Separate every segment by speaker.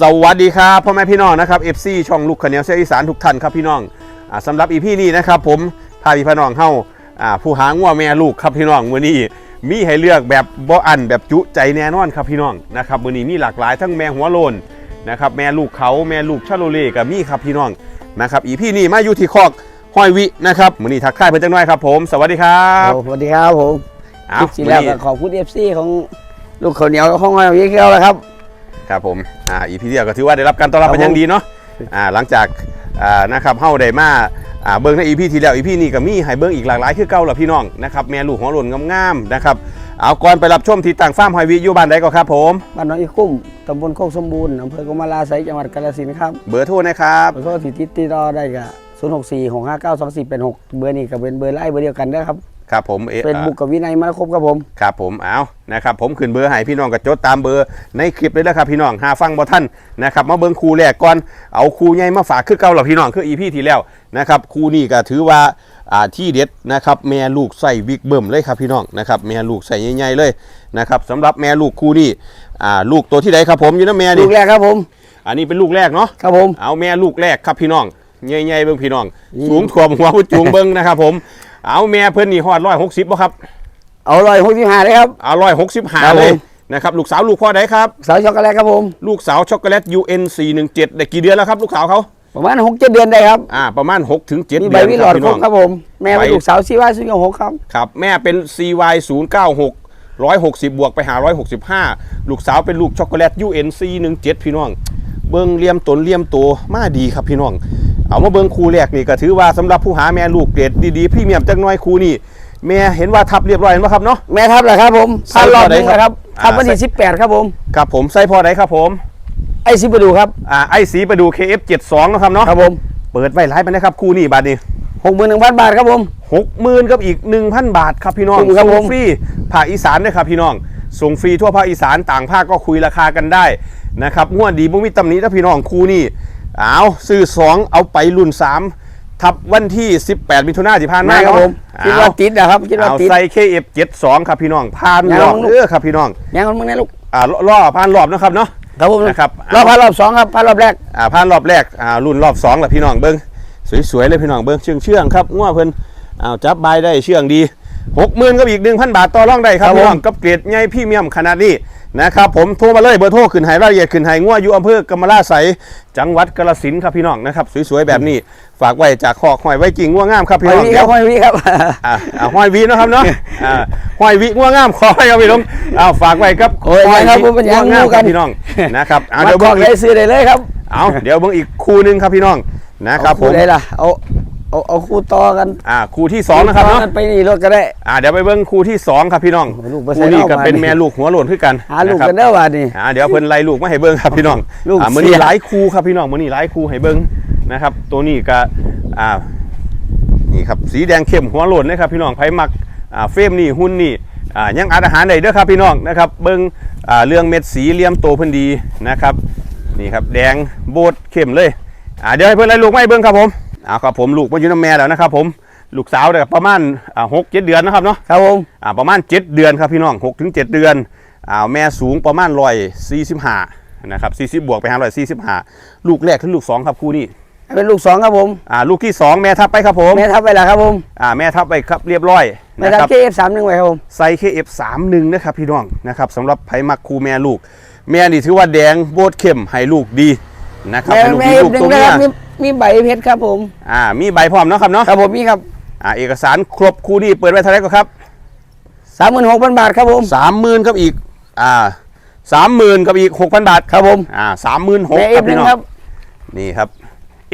Speaker 1: สวัสดีครับพ่อแม่พี่น้องนะครับ FC ช่องลูกขะเหนียวเสียงอีสานทุกท่านครับพี่น้องอ่าสำหรับอีพีนี้นะครับผมพาพี่พี่น้องเข้าอ่าผู้หางัวแม่ลูกครับพี่น้องมื้อนี้มีให้เลือกแบบบ่อันแบบจุใจแน่นอนครับพี่น้องนะครับมื้อนี้มีหลากหลายทั้งแม่หัวโลนนะครับแม่ลูกเขาแม่ลูกชาโลเล่กับมีครับพี่น้องนะครับอีพีนี้มาอยู่ที่คอกห้อยวินะครับมื้อนี้ทักทายเพิ่นจังน้อยครับผมสวัสดีครับ
Speaker 2: สวัสดีครับผม
Speaker 1: อ้า
Speaker 2: คลิปที่แล้ว
Speaker 1: มื้อ
Speaker 2: ก็
Speaker 1: นี้
Speaker 2: ขอบคุณเอฟซีของลูกข้าวเหนียวห้องเราเยอะแล้วครับ
Speaker 1: ครับผมอ่าอีพีเดียวก็ถือว่าได้รับการต้อนรับ
Speaker 2: ครับ
Speaker 1: เป็นอย่างดีเนาะอ่าหลังจากอ่านะครับเฮาได้มาอ่าเบิ้งในอีพีที่แล้วอีพีนี้ก็มีให้เบิ้งอีกหลากหลายคือเก่าล่ะพี่น้องนะครับแม่ลูกหัวหล่นงามๆนะครับเอาก่อนไปรับชมที่ต่างฟาร์มหอยวีอยู่บ้านใดก็ครับผม
Speaker 2: บ้านน้องอีกุ้มตำบลโคกสมบูรณ์อำเภอกมลาไซจังหวัดกาฬสินธุ์ครับ
Speaker 1: เบอร์โทรนะครับ
Speaker 2: แล้วก็ติดติดต่อได้กับ0 6 4 6 5 9 2 4 8 6 เบอร์นี้ก็เป็นเบอร์ไล่เบอร์เดียวกันนะครับ
Speaker 1: ครับผมเอ
Speaker 2: เป็นบุกกับวินัยมาครบครับผม
Speaker 1: ครับผมเอานะครับผมขึ้นเบอร์ให้พี่น้องก็จดตามเบอร์ในคลิปเลยนะครับพี่น้องหาฟังบ่ท่านนะครับมาเบิ้งคู่แรกก่อนเอาคู่ใหญ่มาฝากคือเก่าหรอพี่น้องคืออีพีที่แล้วนะครับคู่นี้ก็ถือว่าอ่าที่เด็ดนะครับแม่ลูกใส่วิกเบิ่มเลยครับพี่น้องนะครับแม่ลูกใส่ใหญ่ๆเลยนะครับสำหรับแม่ลูกคู่นี้อ่าลูกตัวที่ใดครับผมอยู่นะแม่
Speaker 2: ลู
Speaker 1: นี่
Speaker 2: กแรกครับผม
Speaker 1: อันนี้เป็นลูกแรกเนาะ
Speaker 2: ครับผม
Speaker 1: เอาแม่ลูกแรกครับพี่น้องใหญ่ๆเบิ่งพี่น้อง
Speaker 2: นี่
Speaker 1: สูงถ่วมหัวผู้จูงเบิ่งนะครับผม เอาแม่เพิ่นนี่ฮอดร้อยหกสิบบ่ครับ
Speaker 2: เอาลอยหกที่หาเลยครับ
Speaker 1: เอาร้อยหกสิบหา
Speaker 2: ครับผม
Speaker 1: เลยนะครับลูกสาวลูกพ่อใดครับ
Speaker 2: สาวช็อกโกแลตครับผม
Speaker 1: ลูกสาวช็อกโกแลต UN 417ได้กี่เดือนแล้วครับ ลูกสาวเขา
Speaker 2: ประมาณหกเจ็ดเดือนได้ครับ
Speaker 1: อ่าประมาณ6ถึง7เดื
Speaker 2: มี
Speaker 1: อน
Speaker 2: ใบวิหลอด
Speaker 1: พี่
Speaker 2: คร
Speaker 1: น้
Speaker 2: บ
Speaker 1: อง
Speaker 2: ครับผม แม่เป็น
Speaker 1: ใบ
Speaker 2: ลูกสาวซีว่าซึ่งหกครับ
Speaker 1: ครับแม่เป็น CY 096 160 บวกไปหา 165 ลูกสาวเป็นลูกช็อกโกแลต UN C17 พี่น้อง เบิ่งเลี่ยมตนเลี่ยมตัวมาดีครับพี่น้อง เอามาเบิ่งคู่แรกนี่ก็ถือว่าสำหรับผู้หาแม่ลูกเกรดดีๆพรี่เมียมจักหน้อยคู่นี่แม่เห็นว่าทับเรียบร้อยแล้วครับเนาะ
Speaker 2: แม่ทับเหรอครับผม
Speaker 1: ใส่
Speaker 2: พันรอบ
Speaker 1: พอ
Speaker 2: ห
Speaker 1: ได้
Speaker 2: นึง
Speaker 1: ครับ
Speaker 2: นะครับ
Speaker 1: อ่า
Speaker 2: ทับวันที่สิบแปดครับผม
Speaker 1: ครับผมใส่พอไดครับผม
Speaker 2: ไอซิไปดูครับ
Speaker 1: อ่าไอสีไปดู KF72 นะครับเนาะ
Speaker 2: ครับผม
Speaker 1: เปิดไว้หลายไปนะครับคู่นี้บาทนี้
Speaker 2: หกหมื่นหนึ่งพันบาทครับผม
Speaker 1: หกหมื่นกับอีก1,000บาทครับพี่น้อง
Speaker 2: ถูกครับ
Speaker 1: ส่ง
Speaker 2: ผม
Speaker 1: ฟรีภาคอีสานด้วยครับพี่น้องส่งฟรีทั่วภาคอีสานต่างภาคก็คุยราคากันได้นะครับงวดดีบุมิตำหนี้ถ้าพี่น้องคู่นี้ เอาซื้อ2เอาไปรุ่น3ทับวันที่ 18มิถุนายนที่ผ่านมา
Speaker 2: ไม่ครับผม
Speaker 1: เนาะ
Speaker 2: คิดว่า
Speaker 1: เอา
Speaker 2: ติดนะครับคิดว่า
Speaker 1: เอา
Speaker 2: ติด
Speaker 1: ใส่ KF72 ครับพี่น้องผ่าน
Speaker 2: ยัง
Speaker 1: รอบ
Speaker 2: ลูก
Speaker 1: เออครับพี่น้อง
Speaker 2: ยังคนมึงนะลูก
Speaker 1: อ่าล่อผ่านรอบนะครับเนาะ
Speaker 2: ครับผม
Speaker 1: นะครับ
Speaker 2: รอบพันรอบสองครับพันรอบแรก
Speaker 1: อ่าผ่านรอบแรกอ่ารุ่นรอบ2แหละพี่น้องเบิ้งสวยๆเลยพี่น้องเบิ้งเชื่องเชื่องๆครับง้วเพิ่นอ้าวจับใบได้เชื่องดีหกหมื่นกับอีกหนึ่งพันบาทต่อรองได้ครับ
Speaker 2: ครับ
Speaker 1: พี่น้อง
Speaker 2: ผม
Speaker 1: กับเกรดใหญ่พรี่เมียมขนาดนี้ นะครับผมโทรมาเลยเบอร์โทรขึ้นให้รายละเอียดขึ้นให้ง้วอยู่อำเภอกำมะลาไสยจังหวัดกาฬสินธุ์ครับพี่น้องนะครับสวยๆแบบนี้ฝากไว้จากคอกหอยไว้กิ่งง้วงามครับพี่
Speaker 2: ห้อย
Speaker 1: น้อง
Speaker 2: วีค
Speaker 1: เดี๋
Speaker 2: รั
Speaker 1: ย
Speaker 2: บ
Speaker 1: ว
Speaker 2: ห้อยวีครับ
Speaker 1: อ่าอ่าห้อยวีนะครับเนาะอ่าห้อยวีง้วงามขอให้ครับพี่น้องอ้าวฝากไว้ครับ
Speaker 2: โอ้ย
Speaker 1: ห้อย
Speaker 2: ครับ
Speaker 1: วี
Speaker 2: ผมเป็นยัง
Speaker 1: ง้วงาม
Speaker 2: งู
Speaker 1: ค
Speaker 2: กั
Speaker 1: รับ
Speaker 2: น
Speaker 1: พี่น้องนะครับอ่า
Speaker 2: มา
Speaker 1: เดี๋ยว
Speaker 2: ขอ
Speaker 1: เบิ่ง
Speaker 2: ได้
Speaker 1: อีก
Speaker 2: ซื้อได้เลยครับ
Speaker 1: เอาเดี๋ยวเบิ่งอีกคู่หนึงครับพี่น้องนะครับผม
Speaker 2: ได้ล่ะเอา เอาเอาคู่ต่อกัน
Speaker 1: อ่าคู่ที่สองนะครับ
Speaker 2: ต่
Speaker 1: เนาะ
Speaker 2: กัไปนี่รถก็ได้
Speaker 1: อ่าเดี๋ยวไปเบิ้งคู่ที่สองครับพี่น้อง
Speaker 2: โอ้ลูกไปใส่
Speaker 1: คู่นี้
Speaker 2: เหล้า
Speaker 1: ก็
Speaker 2: มา
Speaker 1: เป็น
Speaker 2: นี่
Speaker 1: แม่ลูกหัวโลนขึ้นกัน
Speaker 2: หาลูกะ
Speaker 1: ครับ
Speaker 2: กันเด้อว่านี่
Speaker 1: อ่าเดี๋ยวเพิ่นไล่ลูกมาให้เบิ้งครับพี่น้อง
Speaker 2: ลูก
Speaker 1: อ่ามื้อนี้
Speaker 2: เสีย
Speaker 1: หลายคู่ครับพี่น้องมื้อนี้หลายคู่ให้เบิ้งนะครับ ตัวนี้ก็อ่านี่ครับสีแดงเข้มหัวโลนนะครับพี่น้องไผมักอ่าเฟรมนี่หุ่นนี่อ่ายังอัดอาหารได้เด้อครับพี่น้องนะครับ เบิ้งอ่าเรื่องเม็ดสีเหลี่ยมโตเพิ่นดีนะครับนี่ครับแดงโบดเข้มเลยอ่าเดี๋ยวให้เพิ่นไล่ลูกมาให้เบิ้งครับผม อ่าครับผมลูกมาอยู่น้ำแม่แล้วนะครับ ผมลูกสาวเนี่ยประมาณอ่าหกเจ็ดเดือนนะครับเนาะ
Speaker 2: ครับผม
Speaker 1: อ่าประมาณ7เดือนครับพี่น้อง6ถึง7เดือนอ่าแม่สูงประมาณร้อยสี่สิบห้านะครับสี่สิบบวกไปหาร้อยสี่สิบห้าลูกแรกถึงลูกสองครับคู่นี้
Speaker 2: เป็นลูกสองครับผม
Speaker 1: อ่าลูกที่สองแม่ทับไปครับผม
Speaker 2: แม่ทับไปแล้วครับผม
Speaker 1: อ่าแม่ทับไปครับเรียบร้อย
Speaker 2: แม่
Speaker 1: นะ
Speaker 2: ทับ
Speaker 1: ครับ
Speaker 2: เคฟสามหนึ่งไว้ครับผม
Speaker 1: ไซส์ KF31 นะครับพี่น้องนะครับสำหรับไผมักคู่แม่ลูก แม่นี่ถือว่าแดงโบดเข้มให้ลูกดีนะครับ
Speaker 2: แม่
Speaker 1: ให้ลูก
Speaker 2: แม่
Speaker 1: ดีลูก
Speaker 2: หนึ่
Speaker 1: ตัว
Speaker 2: งนะ
Speaker 1: เมีย
Speaker 2: ครับ มีมีใบเพชรครับผม
Speaker 1: อ่ามีใบพร้อมเนาะครับเนาะ
Speaker 2: ครับผมมีครับ
Speaker 1: อ่าเอกสารครบคู่นี้เปิดไว้เท่าไหร่ก็ครับ
Speaker 2: สามหมื่นหกพันบาทครับผม
Speaker 1: สามหมื่นกับอีกอ่าสามหมื่นกับอีกหกพันบาท
Speaker 2: ครับผม
Speaker 1: อ่าสามหมื่นหก
Speaker 2: แม่เอ
Speaker 1: ครับ
Speaker 2: ฟหนึ่
Speaker 1: พี่
Speaker 2: ง
Speaker 1: น้อง
Speaker 2: ครับ
Speaker 1: นี่ครับ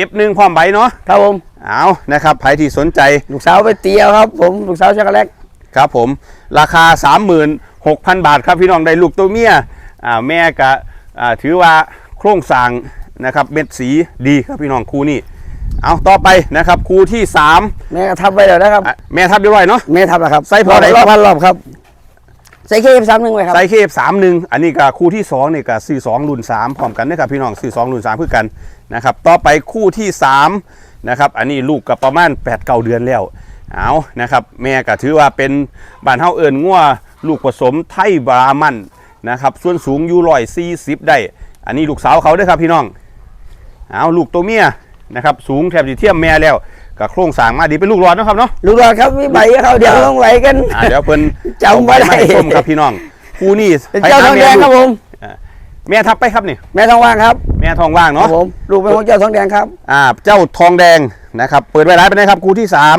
Speaker 1: F1 พร้อมใบเนาะ
Speaker 2: ครับผม
Speaker 1: เอานะครับใครที่สนใจ
Speaker 2: ลูกสาวไปเตียวครับ ผมลูกสาวช็อกโกแลต
Speaker 1: ครับผมราคา36,000บาทครับพี่น้องได้ลูกตัวเมียอ่าแม่กะอ่าถือว่าโครงสร้าง นะครับเม็ดสีดีครับพี่น้องคู่นี้เอาต่อไปนะครับคู่ที่3
Speaker 2: แม่ก็ทับไปแล้วนะครับ
Speaker 1: อะแม่ทับเรียบร้อยเนาะ
Speaker 2: แม่ทับแล้วครับ
Speaker 1: ใส่พอได้
Speaker 2: รอบพันรอบครับใส่เคฟสามหนึ่งไว้ครับ
Speaker 1: ไซส์เคฟสามหนึ่งอันนี้ก็คู่ที่2นี่ก็สี่สองรุ่น3พร้อมกันนะครับพี่น้องสี่สองรุ่น3เพื่อกันนะครับต่อไปคู่ที่3นะครับอันนี้ลูกกับประมาณ8ปดเก้าเดือนแล้วเอานะครับแม่ก็ถือว่าเป็นบ้านเฮาเอิญงัวลูกผสมไทยบรามันนะครับส่วนสูงอยู่ร้อยสี่สิบได้ อันนี้ลูกสาวเขาเด้วยครับพี่น้อง เอาลูกตัวเมียนะครับสูงแทบจะเทียมแม่แล้วกับโครงสร้างมาดีเป็นลูกหลอดเนาะครับเนาะ
Speaker 2: ลูกหลอดครับมีใบเขาเดี๋ยวต้องไหลกัน
Speaker 1: อ่าเดี๋ยวเพิ่น
Speaker 2: จำบ่ได้
Speaker 1: เอาปให้ส้มครับพี่น้องคู่นี่
Speaker 2: เป็นเจ้าทองแดงครับผม
Speaker 1: แม่ทับไปครับนี่
Speaker 2: แม่ทองว่างครับ
Speaker 1: แม่ทองว่าง
Speaker 2: ครั
Speaker 1: เนาะ
Speaker 2: บผมลูกเป็นของเจ้าทองแดงครับ
Speaker 1: อ่าเจ้าทองแดงนะครับเปิดไว้ร้านไปนะครับคู่ที่สาม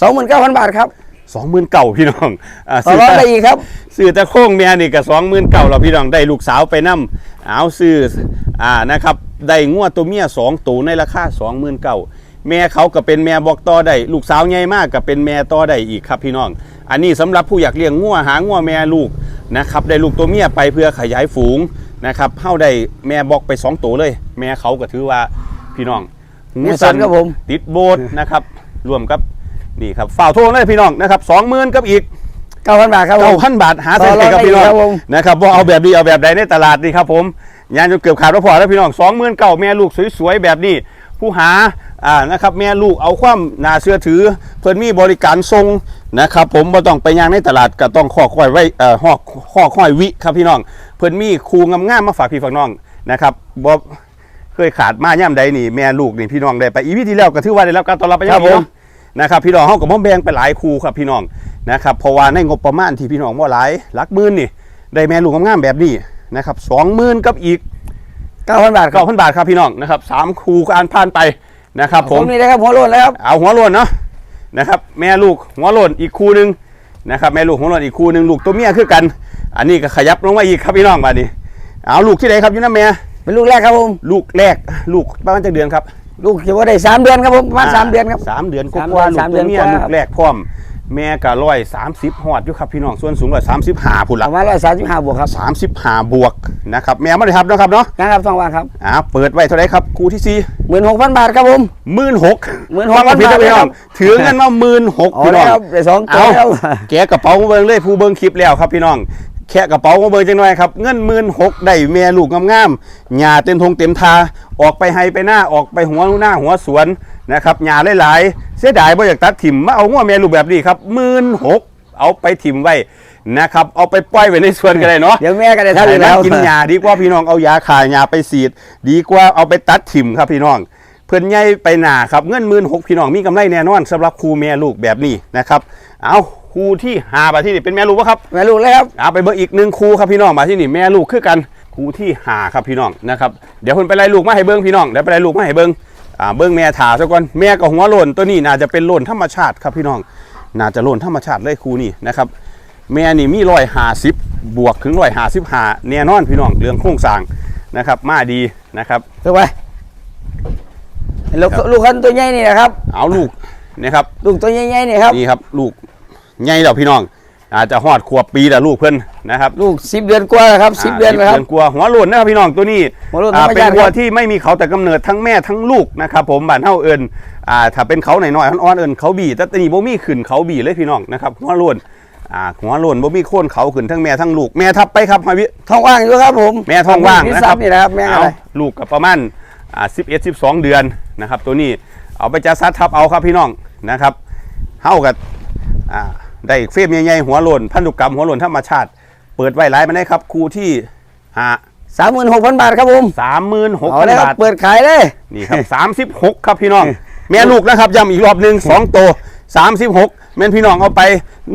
Speaker 2: สองหมื่นเก้าพันบาทครับ
Speaker 1: สองหมื่นเก่าพี่น้องอ่า
Speaker 2: ต่อรองได้อีกครับ
Speaker 1: ซื้อแต่โค้งเมียนี่ก็สองหมื่นเก่าเราพี่น้องได้ลูกสาวไปนํเอาซื้ออ่านะครับได้งวดตัวเมียสองตัวในราคาสองหมื่นเก่าแม่เขาก็เป็นแม่บอกต่อได้ลูกสาวใหญ่มากก็เป็นแม่ต่อได้อีกครับพี่น้อง อันนี้สำหรับผู้อยากเลี้ยงงัวหางัวแม่ลูกนะครับได้ลูกตัวเมียไปเพื่อขยายฝูงนะครับเข้าได้แม่บอกไปสองตัวเลย แม่เขาก็ถือว่าพี่น้องหู
Speaker 2: แม่สันครับผม
Speaker 1: ติดโบสนะครับรวมกับ นี่ครับฝ่าวโทรเลยพี่น้องนะครับสองหมื่นกับอีก
Speaker 2: เก้าพันบาทครับผ
Speaker 1: เก้ามพันบาทหาเส้น
Speaker 2: ต่อรอง
Speaker 1: กับพี่น้อง
Speaker 2: ได้อีกครับผม
Speaker 1: นะครับว่าเอาแบบดีเอาแบบใดในตลาดนี่ครับผมยานจนเกือบขาดว่าพอแล้วพี่น้องสองหมื่นเก้าแม่ลูกสวยๆแบบนี้ผู้หาอ่านะครับแม่ลูกเอาความน่าเชื่อถือ เพิ่นมีบริการทรงนะครับผมบ่ต้องไปย่างในตลาดก็ต้องข้อค่อยไว้เอ่อข้อข้อค่อยวิครับพี่น้อง เพิ่นมีครูงามๆมาฝากพี่ฝากน้องนะครับบ่เคยขาดมาย่ำใดนี่แม่ลูกนี่พี่น้องได้ไปอีพีที่แล้วก็ถือว่าได้รับการต้อนรับไปอ
Speaker 2: ครั
Speaker 1: ย่าง
Speaker 2: บ
Speaker 1: ดี
Speaker 2: ผม
Speaker 1: เนาะ นะครับพี่น้องเขากับพ่อแบงไปหลายครูครับพี่น้องนะครับเพราะว่าในงบประมาณที่พี่น้องว่าหลายหลักหมื่นนี่ได้แม่ลูกงามๆแบบนี้นะครับสองหมื่นกับอีก
Speaker 2: เก้าพันบาทครั
Speaker 1: เก้า
Speaker 2: บ
Speaker 1: พันบาทครับพี่น้องนะครับสามครูการผ่านไปนะครับผ
Speaker 2: ผมมนี่นะครับหัวโลนแล้วครับ
Speaker 1: เอาหัวโลนเนาะนะครับแม่ลูกหัวโลนอีกครูหนึงนะครับแม่ลูกหัวโลนอีกครูหนึงลูกตัวเมียคือกัน อันนี้ก็ขยับลงมาอีกครับพี่น้องมาดิเอาลูกที่ไหนครับอยูน้าแม่
Speaker 2: เป็นลูกแรกครับผม
Speaker 1: ลูกแรกลูกประมาณจะเดือนครับ
Speaker 2: ลูกจะว่าได้สามเดือนครับผมประมาณสามเดือนครับ
Speaker 1: สามเดือนก
Speaker 2: สาม
Speaker 1: ว่า
Speaker 2: เดือน
Speaker 1: ลูก
Speaker 2: สามเดื
Speaker 1: ตั
Speaker 2: อ
Speaker 1: วนเมีย
Speaker 2: กว่า
Speaker 1: ลูกแรกพร้อม แม่ก็ร้อยสามสิบหอดอยู่ครับพี่น้องส่วนสูงร้อยสามสิบห้าพุ่น
Speaker 2: ป
Speaker 1: ละ
Speaker 2: ระมาณร้อยสามสิบห้าบวกครับ
Speaker 1: สามสิบห้าบวกนะครับแม่ไม่ได้ทับนะครับเนาะ
Speaker 2: นะครับทองว่างครับ
Speaker 1: อ่าเปิดไว้เท่าไหรครับครูที่สี่
Speaker 2: หมื่นหกพันบาทครับผม
Speaker 1: หมื่นหก
Speaker 2: 16,000
Speaker 1: พี่น้อง
Speaker 2: บาทเลยครับ
Speaker 1: ถือเงินมาหมื่นหก
Speaker 2: อ๋อ
Speaker 1: พี่น้อง
Speaker 2: นะครับได้สองตัว
Speaker 1: เอา
Speaker 2: แล้ว
Speaker 1: แกะกระเป๋ามาเบิ่งเลยผู้เบิ่งคลิปแล้วครับพี่น้อง แค่กระเป๋ามาเบิ่งจังหน่อยครับ เงินหมื่นหกได้แม่ลูกงามๆหญ้าเต็มทงเต็มทา ออกไปให้ไปหน้าออกไปหัวหน้าหัวสวนนะครับหญ้าหลายๆ เสียดายบ่อยากตัดถิ่มมาเอางัวแม่ลูกแบบนี้ครับหมื่นหกเอาไปถิ่มไว้นะครับ เอาไปปล่อยไว้ในสวนก็ได้เนาะ
Speaker 2: เดี๋ยวแม่ก็ได้เท่าอยู่แล้ว
Speaker 1: ให้มันกินยาดีกว่าพี่น้องเอายาขายยาไปสีด ดีกว่าเอาไปตัดถิ่มครับพี่น้องเพื่อนใหญ่ไปหนาครับเงินหมื่นหกพี่น้องมีกำไรแน่นอนสำหรับครูแม่ลูกแบบนี้นะครับ เอา ครูที่หาบาที่นี่เป็นแม่ลูกปะครับ
Speaker 2: แม่ลูกเลยครับ
Speaker 1: เอาไปเบอร์อีกหนึ่งครูครับพี่น้องมาที่นี่แม่ลูกคือกันครูที่หาครับพี่น้องนะครับเดี๋ยวเพิ่นไปไล่ลูกมาให้เบิ้งพี่น้องเดี๋ยวไปไล่ลูกมาให้เบิ้งอ่าเบิ้งแม่ถาซะก่อนแม่กับหัวโลนตัวนี้น่าจะเป็นโลนธรรมชาติครับพี่น้อง น่าจะโลนธรรมชาติเลยครูนี่นะครับแม่นี่มีร้อยหาสิบบวกถึงร้อยหาสิบหาแน่นอนพี่น้องเรื่องโครงสร้างนะครับมาดีนะครับ
Speaker 2: ถูกไหมลูกลูกคันตัวใหญ่นี่นะครับ
Speaker 1: เอาลูกนะครับ
Speaker 2: ลูกตัวใหญ่ๆนี่ครับ
Speaker 1: นี่ครับ ลูก ใหญ่แล้วพี่น้อง อาจจะฮอดขวบปีแล้วลูกเพิ่นนะครับ
Speaker 2: ลูกสิบเดือนกว่าแล้วครับสิบเดือนแล้วครับ
Speaker 1: เดือนกลัวหัวโลนนะครับพี่น้องตัวนี้
Speaker 2: หัวโล้น
Speaker 1: อ่า
Speaker 2: ธรรม
Speaker 1: เป็น
Speaker 2: ชาติ
Speaker 1: วัว
Speaker 2: ครับ
Speaker 1: ที่ไม่มีเขาแต่กำเนิดทั้งแม่ทั้งลูกนะครับผมบ้านเฮาเอิญอ่าถ้าเป็นเขาหน่อยๆอ่อนๆเอิญเขาบีแต่ตัวนี้บ่มีขึ้นเขาบีเลยพี่น้องนะครับหัวโลนอ่าหัวโลนบ่มีโค่นเขาขึ้นทั้งแม่ทั้งลูกแม่ทับไปครับหอยวิ
Speaker 2: ท้องว่างอยู่ครับผม
Speaker 1: แม่ท้องว่าง
Speaker 2: พิซ
Speaker 1: นะค
Speaker 2: ซ่า
Speaker 1: รับ
Speaker 2: นี่นะครับแม่อะไร
Speaker 1: เอาลูกกับประมาณอ่า11 12เดือนนะครับ ตัวนี้เอาไปจัดซัดทับเอาครับพี่น้องนะครับเฮากับอ่า ได้เฟรมใหญ่ๆหัวโลนพันธุกรรมหัวโลนธรรมชาติ เปิดไว้หลายมาได้ครับครูที่หา
Speaker 2: สามหมื่นหกพันบาทครับผม
Speaker 1: สามหมื่นหก
Speaker 2: เอา
Speaker 1: พัน
Speaker 2: เลยครับ
Speaker 1: บาท
Speaker 2: เปิดขายเลย
Speaker 1: นี่ครับสามสิบหกครับพี่น้อง แม่ลูกนะครับย้ำอีกรอบหนึ่งสองตัวสามสิบหกแม่นพี่น้องเอาไป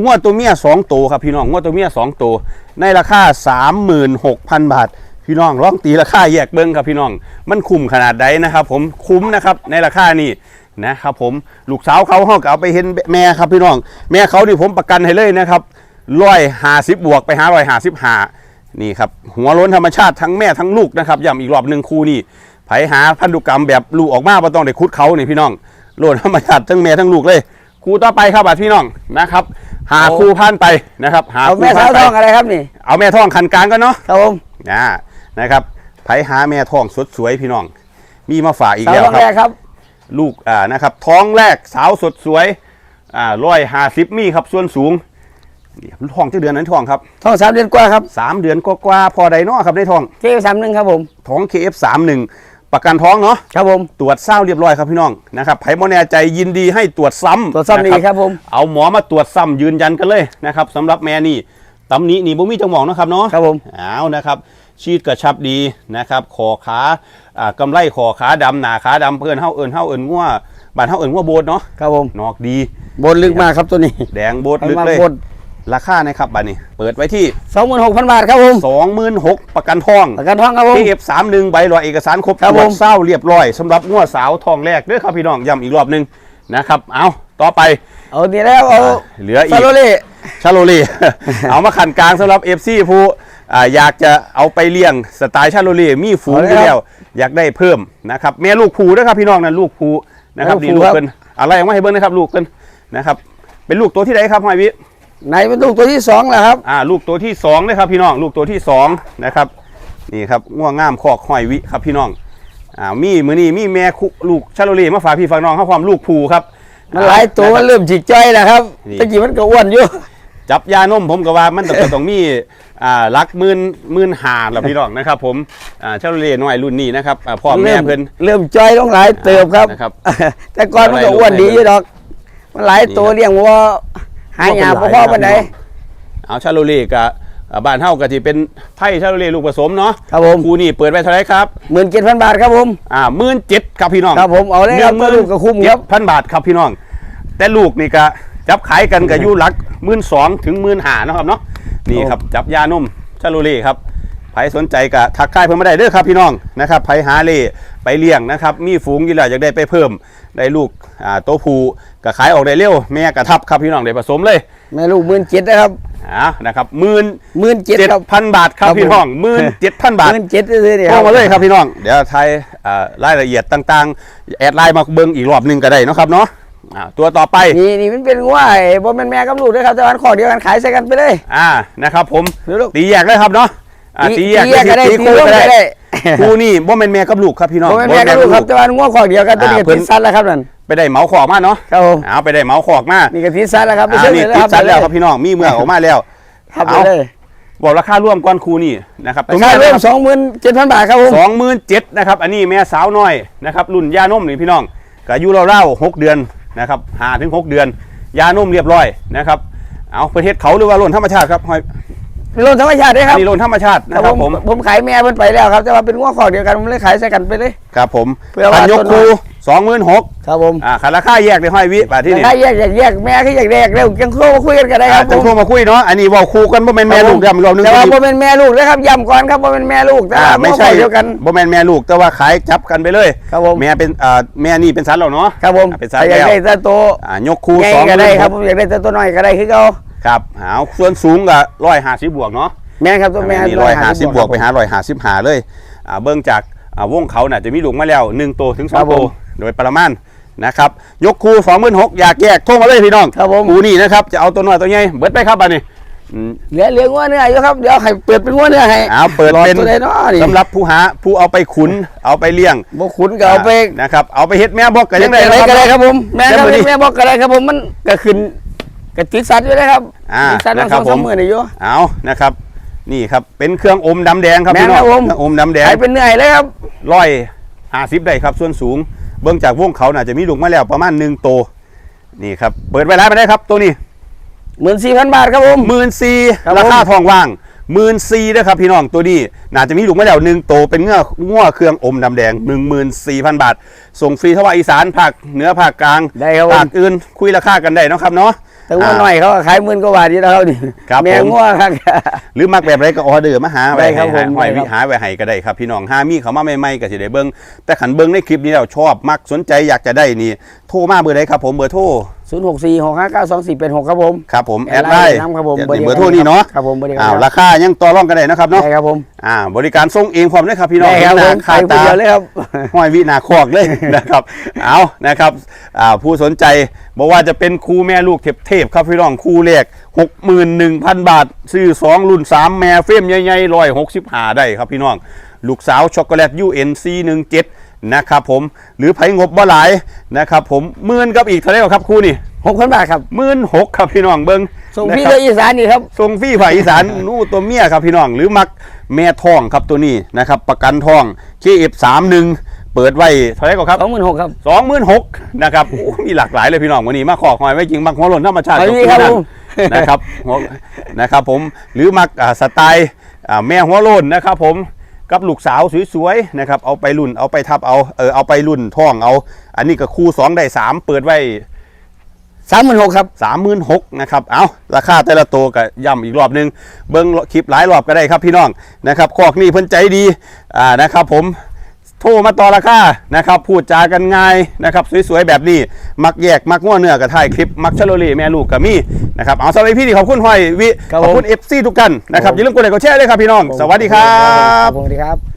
Speaker 1: งวดตัวเมียสองตัวครับพี่น้องงวดตัวเมียสองตัวในราคาสามหมื่นหกพันบาทพี่น้องลองตีราคาแยกเบิ้งครับพี่น้อง มันคุ้มขนาดใดนะครับ ผมคุ้มนะครับในราคานี้ นะครับผมลูกสาวเขาเขาก็เอาไปเห็นแม่ครับพี่น้อง แม่เขานี่ผมประกันให้เลยนะครับร้อยหาสิบบวกไปหาร้อยหาสิบหานี่ครับหัวโล้นธรรมชาติทั้งแม่ทั้งลูกนะครับย้ำอีกรอบหนึ่งคู่นี่ไผหาพันธุกรรมแบบลูกออกมาบ่ต้องได้คุดเขานี่พี่น้องโลดธรรมชาติทั้งแม่ทั้งลูกเลยครูต่อไปครับอะพี่น้องนะครับ หา
Speaker 2: เอา
Speaker 1: ครูพันไปนะครับหา
Speaker 2: เอา
Speaker 1: ครู
Speaker 2: แม่
Speaker 1: พั
Speaker 2: สาวน
Speaker 1: ไป
Speaker 2: ทองอะไรครับนี่
Speaker 1: เอาแม่ท้องคันกลางก็เนาะ
Speaker 2: ครับผม
Speaker 1: อ่านะครับไผหาแม่ท้องสดสวยพี่น้อง มีมาฝากอีก
Speaker 2: สาว
Speaker 1: แล้ว
Speaker 2: ทอง
Speaker 1: ค
Speaker 2: แร
Speaker 1: รั
Speaker 2: ก
Speaker 1: บ
Speaker 2: ครับ
Speaker 1: ลูกอ่านะครับท้องแรกสาวสดสวยอ่าร้อยหาสิบมีครับส่วนสูงนี่ครับท้องเจ้าเดือนนั้นท้องครับ
Speaker 2: ทองสามเดือนกว่าครับ
Speaker 1: สามเดือนกว่าๆพอใดเนาะครับในท้อง
Speaker 2: เทสามหนึ่งครับผม
Speaker 1: ท้อง KF31 ประกันท้องเนาะ
Speaker 2: ครับผม
Speaker 1: ตรวจเศร้าเรียบร้อยครับพี่น้องนะครับไผ่โมแน่ใจยินดีให้ตรวจซ้ำ
Speaker 2: ตรวจซ้ำดี
Speaker 1: นะครับ
Speaker 2: ผม
Speaker 1: เอาหมอมาตรวจซ้ำยืนยันกันเลยนะครับสำหรับแม่นี่ตำหนี้นี่บ่มีจังหวองนะครับเนาะ
Speaker 2: ครับผม
Speaker 1: เอานะครับ ชีดกระชับดีนะครับคอขาอ่ากำไลคอขาดำหนาขาดำเพื่อนเฮาเอิญเฮาเอิญงัวบ้านเฮาเอิญงัวโบดเนาะ
Speaker 2: ครับผม
Speaker 1: นอกดี
Speaker 2: บนลึกมากครับตัวนี้
Speaker 1: แดงโบดลึกเลย
Speaker 2: บน
Speaker 1: ราคานะครับบัดนี้ เปิดไว้ที่
Speaker 2: สองหมื่นหกพันบาทครับผม
Speaker 1: 26,000ประกันทอง
Speaker 2: ประกันท้องครับผม
Speaker 1: ที่ F31 ใบรอยเอกสารครบ
Speaker 2: ครับ
Speaker 1: ตรวจ
Speaker 2: ผม
Speaker 1: เศร้าเรียบร้อยสำหรับงัวสาวทองแรกเด้อครับพี่น้องย้ำอีกรอบหนึงนะครับเอาต่อไป
Speaker 2: เอานี่แล้วเอา
Speaker 1: เหลืออี
Speaker 2: ซากโรเล่
Speaker 1: ชาโลลีเอามาขันกลางสำหรับ FC ผู้ อ่าอยากจะเอาไปเลี้ยงสไตล์ชาโลลีมีฝูงอยู่แล้วอยากได้เพิ่มนะครับแม่ลูกผูนะครับพี่น้องนั่นลูกผูนะครับนี่ลูกเพิ่นอะไรออกมาให้เบิ่งนะครับลูกเพิ่นนะครับ เป็นลูกตัวที่ไหนครับหอยวิ
Speaker 2: ไหนเป็นลูกตัวที่สองแหละครับ
Speaker 1: อ่าลูกตัวที่สองเลยครับพี่น้องลูกตัวที่สองนะครับนี่ครับง่วงงามคอกหอยวิครับพี่น้องอ่ามีมือนี้มีแม่คุลูกชาโลลีมาฝากพี่ฝากน้องเขาความลูกผูครับ
Speaker 2: มันหลายตัว
Speaker 1: นะครับ
Speaker 2: มันเริ่มจิกจ้อยแล้วครับ
Speaker 1: นี่
Speaker 2: ตะกี้มันก็อ้วนอยู่
Speaker 1: จับยานมผมก็ว่ามันต้องต้องมี อ่ารักหมื่นหมื่นหาแหละพี่น้องนะครับ ผมอ่าชาโลลีน้อยรุ่นนี้นะครับอ่าพ่อแม่เพิ่น
Speaker 2: เริ่มจ้อยลงหลายเติบครับ
Speaker 1: นะครับ
Speaker 2: แต่ก่อนมันก็อ้วนดีอยู่ดอก มันหลายตัวเลี้ยงวัวหายาพ่อๆปานใด
Speaker 1: เอาชาโลลีกับอ่าบ้านเฮาก็ที่เป็นไทยชาโลลีลูกผสมเนาะ
Speaker 2: ครับผม
Speaker 1: คู่นี้เปิดไว้เท่าไหรครับ
Speaker 2: หมื่นเจ็ดพันบาทครับผม
Speaker 1: อ่าหมื่นเจ็ดครับพี่น้อง
Speaker 2: ครับผมเอาเลยครับตัวลูกก็คุ้มครับ
Speaker 1: พันบาทครับพี่น้อง แต่ลูกนี่ก็จับขายกันกับยู่หลักหมื่นสองถึงหมื่นหานะครับเนาะ นี่ครับจับยานมชาโลลีครับใครสนใจก็ทักทายเพิ่มมาได้เด้อครับพี่น้องนะครับใครหาเล่ไปเลี้ยงนะครับ มีฝูงอยู่แล้วอยากได้ไปเพิ่มได้ลูกอ่าโตวผูก็ขายออกได้เร็วแม่กระทับครับพี่น้องได้ผสมเลย
Speaker 2: แม่ลูกหมื่นเจ็ดนะครับ
Speaker 1: อ่านะครับหมื่น
Speaker 2: หมื่นเจ็ด
Speaker 1: เจ็ด
Speaker 2: ครับ
Speaker 1: พันบาทครับ
Speaker 2: ครับ
Speaker 1: พี่น้องหมื่นเจ็ดพันบาท
Speaker 2: หมื่นเจ็ดเลยเนี่ยค
Speaker 1: โท
Speaker 2: รั
Speaker 1: ร
Speaker 2: บ
Speaker 1: มาเลยครับพี่น้องเดี๋ยวไทยอ่ารายละเอียดต่างๆ แอดไลน์มาเบิ้งอีกรอบหนึ่งก็ได้เนาะครับเนาะ อ่าตัวต่อไป
Speaker 2: นี่นี่มันเป็นง่ายบ่แม่นแม่กับลูกด้วยครับแต่วันขอเดียวกันขายใส่กันไปเลย
Speaker 1: อ่านะครับผม
Speaker 2: เดี๋ยวลูก
Speaker 1: ตีแยกเลยครับเนาะอ่าตีแยก
Speaker 2: ตีแยกก็ได้
Speaker 1: ตี
Speaker 2: ตี
Speaker 1: คู่
Speaker 2: ร่วม
Speaker 1: ก็
Speaker 2: ก็
Speaker 1: ได้
Speaker 2: ได้
Speaker 1: คู่นี่บ่แม่นแม่กับลูกครับพี่น้อง
Speaker 2: บ่แม่นแม่กับลูกครับแต่วันง่วงขอเดียวกันตัวนี้ก็
Speaker 1: อ่าเพิ่
Speaker 2: ติ
Speaker 1: น
Speaker 2: ดซัดแล้วครับนั่น
Speaker 1: ไปได้เหมาขอกมาเนาะ
Speaker 2: ครับผม
Speaker 1: เอาไปได้เหมาขอกมา
Speaker 2: นี่ก็ติดซัดแล้วครับไป
Speaker 1: อ่า
Speaker 2: เชิญ
Speaker 1: นี่
Speaker 2: เลย
Speaker 1: ติ
Speaker 2: ค
Speaker 1: ด
Speaker 2: รับ
Speaker 1: สันแล้วครับพี่น้องมีเมื่อกออกมาแล้ว
Speaker 2: ครับไป
Speaker 1: เอา
Speaker 2: เลย
Speaker 1: บอกราคาร่วมก้อนคู่นี่นะครับ
Speaker 2: ราคารวมสองหมื่นเจ็ดพันบาทครับผม
Speaker 1: สองหมื่นเจ็ดนะครับ อันนี้แม่สาวน้อยนะครับ รุ่นยานมนี่พี่น้องก็อายุเล่าๆหกเดือน นะครับห้าถึงหกเดือน ยานมเรียบร้อยนะครับเอาประเทศเขาหรือว่าหล่นธรรมชาติครับหอย
Speaker 2: เป็นรถธรรมชาติเด้ครับ
Speaker 1: นี่หล่นธรรมชาติ
Speaker 2: ค
Speaker 1: นะ
Speaker 2: รับ
Speaker 1: ครับ
Speaker 2: ผ
Speaker 1: ผมม
Speaker 2: ผมขายแม่เพิ่นไปแล้วครับแต่ว่าเป็นง่วงขอเดียวกันผมเลยขายใส่กันไปเลย
Speaker 1: ครับผม
Speaker 2: เพื่อว่า
Speaker 1: พันยก
Speaker 2: ต้นไม้
Speaker 1: คู สองหมื่นหก
Speaker 2: ครับผม
Speaker 1: อ่าขาราคาแยกในห้อยวิบาทที่นี่
Speaker 2: ถ้าแยกแยกแยกแม่คือแยกแยกแล้วยังโทรมาคุยกันก็ได้ค
Speaker 1: อ่า
Speaker 2: รับ
Speaker 1: จะ
Speaker 2: ผม
Speaker 1: โทรมาคุยเนาะอันนี้เว่าคู่กันบ่แม่นแม่ลูกย้ำรอบหนึง
Speaker 2: แต่ว่าบ่เป็นแม่ลูกนะครับย้ำก่อนครับบ่เป็นแม่ลูกแต่
Speaker 1: อ่า
Speaker 2: ว่า
Speaker 1: ไม่
Speaker 2: ไม่
Speaker 1: ใช่
Speaker 2: ใช่เดียวกัน
Speaker 1: บ่แม่นแม่ลูกแต่ว่าขายจับกันไปเลย
Speaker 2: ครับผม
Speaker 1: แม่เป็นอ่าแม่นี่เป็นสันแล้วเนาะ
Speaker 2: ครับผม
Speaker 1: อ่าเป็นสัน
Speaker 2: ถ้าอยาก
Speaker 1: แล้ว
Speaker 2: ได้แต่ตัว
Speaker 1: อ่ายกคู
Speaker 2: ใหญ่
Speaker 1: สองห
Speaker 2: ก็
Speaker 1: มื่
Speaker 2: ได้
Speaker 1: น
Speaker 2: ค
Speaker 1: ห
Speaker 2: รับ
Speaker 1: ก
Speaker 2: ผมอยากได้แต่ตัวน้อยก็ได้คือเขา
Speaker 1: ครับเอาส่วนสูงก็ร้อยห้าสิบบวกเนาะ
Speaker 2: แม่นครับตัวแม่
Speaker 1: มีร้อยห้าสิบบวกไปหาร้อยห้าสิบหาเลยอ่าเบื้องจากอ่าวงเขาน่ะจะมีลูกมาแล้วหนึ่งตัวถึงสองตัว โดยประมาณนะครับยกคูสองหมื่นหกอยากแยกโทรมาเลยพี่น้อง
Speaker 2: ครับผม
Speaker 1: คูนี่นะครับจะเอาตัวน้อยตัวใหญ่เบิดไปครับบัดนี้อืม
Speaker 2: เหลือเหลืองัวเนื้ออยู่ครับเดี๋ยวให้เปิดเป็นงัวเนื้อให้
Speaker 1: เอาเปิด
Speaker 2: หลอ
Speaker 1: เป็น
Speaker 2: ตัวใดเนาะนี่
Speaker 1: สำหรับผู้หาผู้เอาไปขุนเอาไปเลี้ยง
Speaker 2: บ่ขุนก็เอาไป
Speaker 1: นะครับเอาไปเฮ็ดแม่บอกกัน
Speaker 2: ยั
Speaker 1: ยังง
Speaker 2: ไง
Speaker 1: ไง
Speaker 2: ก็ได้ครับ ผมแม่ครับ
Speaker 1: เดี๋ยวมื้อนี้
Speaker 2: แม่บอกก็ได้ครับผมมันก็ขึ้นก็ติดสัตว์อยู่นะครับ
Speaker 1: อ่า
Speaker 2: ติดสัตว์ทั้ง
Speaker 1: นะค
Speaker 2: ส
Speaker 1: รั
Speaker 2: อบง
Speaker 1: ผ
Speaker 2: สามมหมื่นนี่อยู่
Speaker 1: เอานะครับ นี่ครับเป็นเครื่องอมดำแดงครับ
Speaker 2: แม่
Speaker 1: พี่น้อง
Speaker 2: ครับผม
Speaker 1: เครื่องอมดำแดง
Speaker 2: ขายเป็นเนื้อให้เลยครับ
Speaker 1: ร้อยห้าสิบได้ครับส่วนสูง เบื้องจากวงเขาน่าจะมีลูกมาแล้วประมาณหนึ่งโตวนี่ครับเปิดไว้ร้านไปได้ครับตัวนี้
Speaker 2: หมื่นสี่พันบาทครับผม
Speaker 1: หมื่นซี
Speaker 2: ครับผม
Speaker 1: ราคาทองว่างหมื่นซีนะครับพี่น้องตัวนี้ น่าจะมีลูกมาแล้วหนึ่งโตวเป็นเงื่อง้อเครื่องอมดำแดงหนึ่งหมื่นสี่พันบาท ส่งฟรีทว่าอีสานภาคเหนือภาคกลาง
Speaker 2: ได้ครับผ
Speaker 1: ภามคอื่นคุยราคากันได้เนาะครับเนาะ
Speaker 2: แต่งัวหน่อยเขาก็ขายหมื่นกว่าบาทอยู่แล้วครับนี่
Speaker 1: ครับ
Speaker 2: แม่
Speaker 1: ผม
Speaker 2: งัวครับ
Speaker 1: หรือมักแบบไรก็ออเดอร์มาหาไว้
Speaker 2: ได้ครั
Speaker 1: ให้
Speaker 2: บผม
Speaker 1: หอย
Speaker 2: ได้ครับ
Speaker 1: วิหาไว้ให้ก็ได้ครับพี่น้องหามีเขามาใหม่ๆก็สิได้เบิ่งแต่ขันเบิ่งในคลิปนี้แล้วชอบมักสนใจอยากจะได้นี่โทรมาเบอร์ใดครับผมเบอร์โทร
Speaker 2: ศูนย์หกสี่หกห้าเก้าสองสี่เป็นหกครับผม
Speaker 1: ครับผมแอ
Speaker 2: แอ
Speaker 1: ด
Speaker 2: ด
Speaker 1: ไล
Speaker 2: ไลน์
Speaker 1: น์
Speaker 2: นำครับผม
Speaker 1: เดี๋ยว
Speaker 2: เบอร์เดียว
Speaker 1: เบอร์โทรนี่เนาะ
Speaker 2: ครับผมบริการ
Speaker 1: อ้าวราคายังต่อรองกันได้นะครับเนาะ
Speaker 2: ได้ครับผม
Speaker 1: อ่าบริการส่งเองพร้อมเลยครับพี่น้อง
Speaker 2: ได้ครับผม
Speaker 1: คา
Speaker 2: ขายคน
Speaker 1: ตา
Speaker 2: เดียวเลยครับ
Speaker 1: ห้อยวินาคอกเลยนะครับเอานะครับอ่าผู้สนใจบอกว่าจะเป็นครูแม่ลูกเทพๆครับพี่น้องครูเลข61,000บาท ซื้อ2รุ่น3แม่เฟรมใหญ่ๆร้อยหกสิบหาได้ครับพี่น้องลูกสาวช็อกโกแลต UNC 17นะครับผมหรือไผงบบ่หลายนะครับผมหมื่นกับอีกเท่าไหร่ครับครูนี่
Speaker 2: หกพันบาทครับ
Speaker 1: หมื่นหกครับพี่น้องเบิ้ง
Speaker 2: ส่ง
Speaker 1: นะ
Speaker 2: พี่
Speaker 1: ครับ
Speaker 2: เลยอีสานนี่ครับ
Speaker 1: ทรงฟรี่ภาคอีสานนู่ตัวเมียครับพี่น้องหรือมักแม่ทองครับตัวนี้นะครับประกันทอง KF31 เปิดไว้เท่าไหร่ก็ครับ
Speaker 2: สองหมื่นหกครับ
Speaker 1: สองหมื่นหกนะครับโอ้มีหลากหลายเลยพี่น้องวันนี้มาขอคอยไว้จริงบางหัวหล่นธรรมชาติ
Speaker 2: เอา
Speaker 1: กับ
Speaker 2: ดี
Speaker 1: คู่
Speaker 2: ครับ
Speaker 1: นั้น
Speaker 2: ผม
Speaker 1: นะครับหัวนะครับผมหรือมักอ่าสไตล์อ่าแม่หัวโลนนะครับผม กับลูกสาวสวยๆนะครับเอาไปรุ่นเอาไปทับเอาเออเอาไปรุ่นท่องเอา อันนี้ก็คู่สองได้สามเปิดไว้
Speaker 2: สามหมื่นหกครับ
Speaker 1: สามหมื่นหกนะครับ เอาราคาแต่ละตัวก็ย่ำอีกรอบหนึง เบิ้งคลิปหลายรอบก็ได้ครับพี่น้องนะครับคอกนี่เพิ่นใจดีอ่านะครับผม โทรมาต่อราคานะครับพูดจากันง่ายนะครับสวยๆแบบนี้ มักแยกมักง้อเนื้อกับถ่ายคลิปมักชะโลเล่แม่ลูกกับมี่นะครับเอาสำหรับพี่นี่ขอบคุณห้อยวิ
Speaker 2: ครับ
Speaker 1: ขอบคุณ
Speaker 2: ผม
Speaker 1: เอฟซีทุกกันนะครับ
Speaker 2: ผม
Speaker 1: อย่าลืมกดไลค์กดแชร์เลยครับพี่น้อง สวัสดีครับ
Speaker 2: สวัสดีครับ